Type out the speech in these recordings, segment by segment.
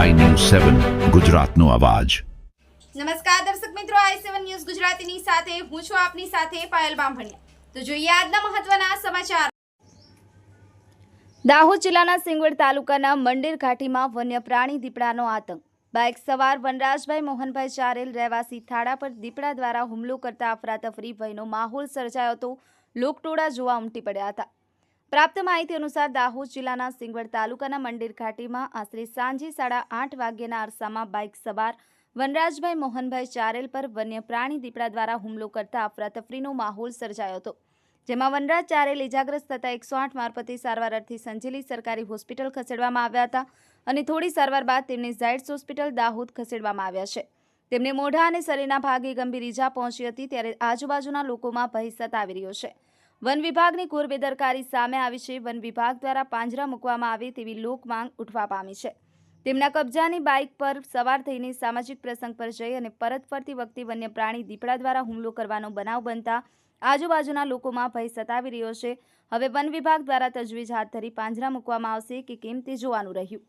સેવન ગુજરાતનો અવાજ. નમસ્કાર દર્શક મિત્રો આઈ સેવન ન્યૂઝ ગુજરાતીની સાથે, હું છું આપની સાથે પાયલ બામભણિયા. તો જોઈએ આજના મહત્વના સમાચાર. દાહોદ જિલ્લાના સિંગવડ તાલુકાના મંડેર ઘાટીમાં વન્ય પ્રાણી દીપડાનો આતંક. બાઇક સવાર વનરાજભાઈ મોહનભાઈ ચારેલ રહેવાસી થાળા પર દીપડા દ્વારા હુમલો કરતા અફરાતફરી ભયનો માહોલ સર્જાયો હતો લોકટોળા જોવા ઉમટી પડ્યા હતા. પ્રાપ્ત માહિતી અનુસાર દાહોદ જિલ્લાના સિંગવડ તાલુકાના મંદિર ઘાટીમાં આશરે સાંજે સાડા આઠ વાગ્યાના અરસામાં બાઇક સવાર વનરાજભાઈ મોહનભાઈ ચારેલ પર વન્ય પ્રાણી દીપડા દ્વારા હુમલો કરતા અફરાતફરીનો માહોલ સર્જાયો હતો, જેમાં વનરાજ ચારેલ ઇજાગ્રસ્ત થતા એકસો આઠ મારફતે સારવાર અર્થે સંજેલી સરકારી હોસ્પિટલ ખસેડવામાં આવ્યા હતા અને થોડી સારવાર બાદ તેમને ઝાયડ્સ હોસ્પિટલ દાહોદ ખસેડવામાં આવ્યા છે. તેમને મોઢા અને શરીરના ભાગે ગંભીર ઈજા પહોંચી હતી ત્યારે આજુબાજુના લોકોમાં ભય સતાવી રહ્યો છે. વન વિભાગની ઘોર બેદરકારી સામે આવી છે. વન વિભાગ દ્વારા પાંજરા મૂકવામાં આવે તેવી લોક માંગ ઉઠવા પામી છે. તેમના કબજાની બાઇક પર સવાર થઈને સામાજિક પ્રસંગ પર જઈ અને પરત ફરતી વખતે વન્ય પ્રાણી દીપડા દ્વારા હુમલો કરવાનો બનાવ બનતા આજુબાજુના લોકોમાં ભય સતાવી રહ્યો છે. હવે વન વિભાગ દ્વારા તજવીજ હાથ ધરી પાંજરા મૂકવામાં આવશે કે કેમ તે જોવાનું રહ્યું.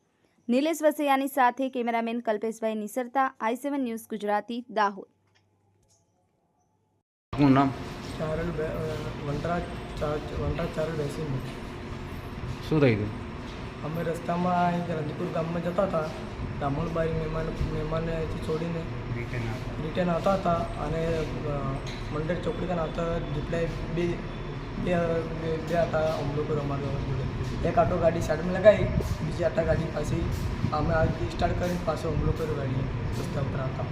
નિલેશ વસૈયાની સાથે cameraman Kalpeshbhai નિસરતા, I seven news Gujarati, Dahod. ચારલ વંટરા વંટરા વનરાજ ચાર- વનરાજ ચારલ બેસીને શું થઈ ગયું? અમે રસ્તામાં અહીં રંજીપુર ગામમાં જતા હતા દામણબાઈ મહેમાન મહેમાનને અહીંથી છોડીને રિટર્ન આવતા હતા અને મંડળ ચોકડી આવતા દીપડાએ બે બે બે હતા હુમલો કર્યો અમારા જોડે એક આટો ગાડી સાઈડમાં લગાવી બીજી આટા ગાડી પાછી અમે આ સ્ટાર્ટ કરીને પાછો હુમલો કર્યો ગાડી રસ્તા ઉપર આવતા